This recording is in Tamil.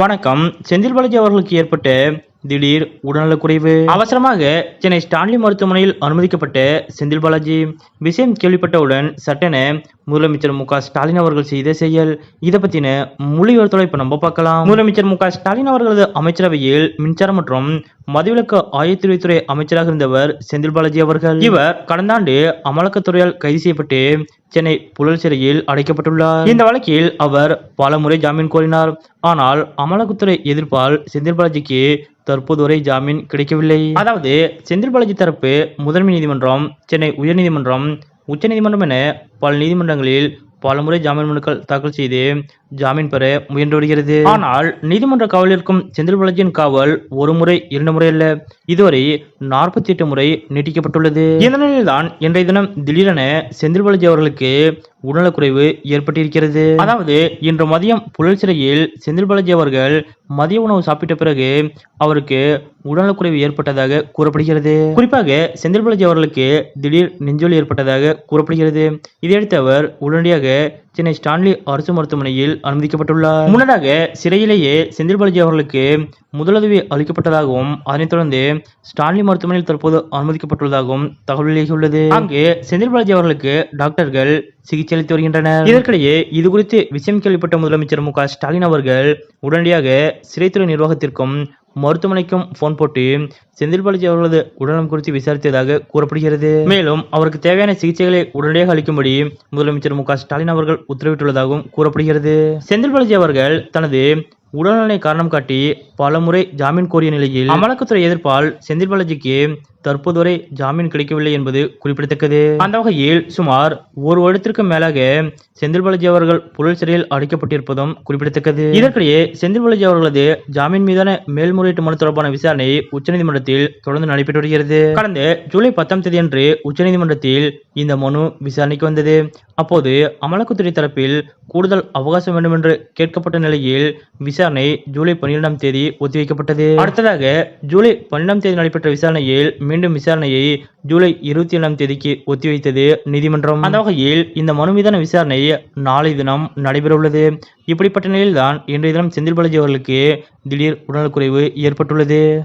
வணக்கம். செந்தில் பாலாஜி அவர்களுக்கு ஏற்பட்ட திடீர் உடல்நலக்குறைவு அவசரமாக சென்னை ஸ்டான்லி மருத்துவமனையில் அனுமதிக்கப்பட்ட செந்தில் பாலாஜி விஷயம் கேள்விப்பட்டவுடன் சட்டென முதலமைச்சர் மு க ஸ்டாலின் அவர்கள் செய்த செயல். இதை பத்தின முழு இப்ப நம்ம பார்க்கலாம். முதலமைச்சர் மு க ஸ்டாலின் அவர்களது அமைச்சரவையில் மின்சாரம் மற்றும் மதுவிலக்கு ஆயத்துறைத்துறை அமைச்சராக இருந்தவர் செந்தில் பாலாஜி அவர்கள். இவர் கடந்த ஆண்டு அமலாக்கத்துறையால் கைது செய்யப்பட்டு சென்னை புழல் சிறையில் அடைக்கப்பட்டுள்ளார். இந்த வழக்கில் அவர் பல முறை ஜாமீன் கோரினார். ஆனால் அமலாக்கத்துறை எதிர்ப்பால் செந்தில் பாலாஜிக்கு தற்போது வரை ஜாமீன் கிடைக்கவில்லை. அதாவது செந்தில் பாலாஜி தரப்பு முதன்மை நீதிமன்றம் சென்னை உயர்நீதிமன்றம் உச்சநீதிமன்றம் என பல நீதிமன்றங்களில் பலமுறை ஜாமீன் மனுக்கள் தாக்கல் செய்து ஜாமீன் பெற முயன்று வருகிறது ஆனால் நீதிமன்ற காவலில் இருக்கும் செந்தில் பாலாஜியின் காவல் ஒரு முறை இரண்டு முறை அல்ல. இதுவரை நாற்பத்தி எட்டு முறை நீட்டிக்கப்பட்டுள்ளது. இந்த நிலையில்தான் இன்றைய தினம் திடீரென செந்தில் பாலாஜி அவர்களுக்கு உடல்நலக்குறைவு ஏற்பட்டிருக்கிறது. அதாவது இன்று மதியம் புழல் சிறையில் செந்தில் பாலாஜி அவர்கள் மதிய உணவு சாப்பிட்ட பிறகு அவருக்கு உடல்நலக்குறைவு ஏற்பட்டதாக கூறப்படுகிறது. குறிப்பாக செந்தில் பாலாஜி அவர்களுக்கு திடீர் நெஞ்சொலி ஏற்பட்டதாக கூறப்படுகிறது. இதையடுத்து அவர் உடனடியாக சென்னை ஸ்டான்லி அரசு மருத்துவமனையில் அனுமதிக்கப்பட்டுள்ளார். முன்னதாக சிறையிலேயே செந்தில் பாலாஜி அவர்களுக்கு முதலுதவி அளிக்கப்பட்டதாகவும் அதனைத் தொடர்ந்து ஸ்டான்லி மருத்துவமனையில் தற்போது அனுமதிக்கப்பட்டுள்ளதாகவும் தகவல் வெளியாகியுள்ளது. அங்கு செந்தில் பாலாஜி அவர்களுக்கு டாக்டர்கள் சிகிச்சை அளித்து வருகின்றனர். இதற்கிடையே இது குறித்து விஷயம் கேள்விப்பட்ட முதலமைச்சர் மு ஸ்டாலின் அவர்கள் உடனடியாக சிறைத்துறை நிர்வாகத்திற்கும் மருத்துவமனைக்கும் போன் போட்டு செந்தில் பாலாஜி அவர்களது உடல்நலம் குறித்து விசாரித்ததாக கூறப்படுகிறது. மேலும் அவருக்கு தேவையான சிகிச்சைகளை உடனடியாக அளிக்கும்படி முதலமைச்சர் மு ஸ்டாலின் அவர்கள் உத்தரவிட்டுள்ளதாகவும் கூறப்படுகிறது. செந்தில் பாலாஜி அவர்கள் தனது உடல்நலனை காரணம் காட்டி பலமுறை ஜாமீன் கோரிய நிலையில் அமலாக்கத்துறை எதிர்ப்பால் செந்தில் பாலாஜிக்கு தற்போது வரை ஜாமீன் கிடைக்கவில்லை என்பது குறிப்பிடத்தக்கது. அந்த வகையில் சுமார் ஒரு வருடத்திற்கு மேலாக செந்தில் பாலாஜி அவர்கள் புழல் சிறையில் அடைக்கப்பட்டிருப்பதும் குறிப்பிடத்தக்கது. இதற்கிடையே செந்தில் பாலாஜி அவர்களது ஜாமீன் மீதான மேல்முறையீட்டு மனு தொடர்பான விசாரணை உச்சநீதிமன்றத்தில் நீதிமன்றத்தில் தொடர்ந்து நடைபெற்று வருகிறது. கடந்த ஜூலை பத்தாம் தேதி அன்று உச்சநீதிமன்றத்தில் இந்த மனு விசாரணைக்கு வந்தது. அப்போது அமலாக்கத்துறை தரப்பில் கூடுதல் அவகாசம் வேண்டும் என்று கேட்கப்பட்ட நிலையில் விசாரணை ஜூலை பன்னிரெண்டாம் தேதி ஒத்திவைக்கப்பட்டது. அடுத்ததாக ஜூலை பன்னிரெண்டாம் தேதி நடைபெற்ற விசாரணையில் மீண்டும் விசாரணையை ஜூலை இருபத்தி ஏழாம் தேதிக்கு ஒத்திவைத்தது நீதிமன்றம். அந்த வகையில் இந்த மனு மீதான விசாரணை நாளை தினம் நடைபெற உள்ளது. இப்படிப்பட்ட நிலையில்தான் இன்றைய தினம் செந்தில் பாலாஜி அவர்களுக்கு திடீர் உடல்குறைவு ஏற்பட்டுள்ளது.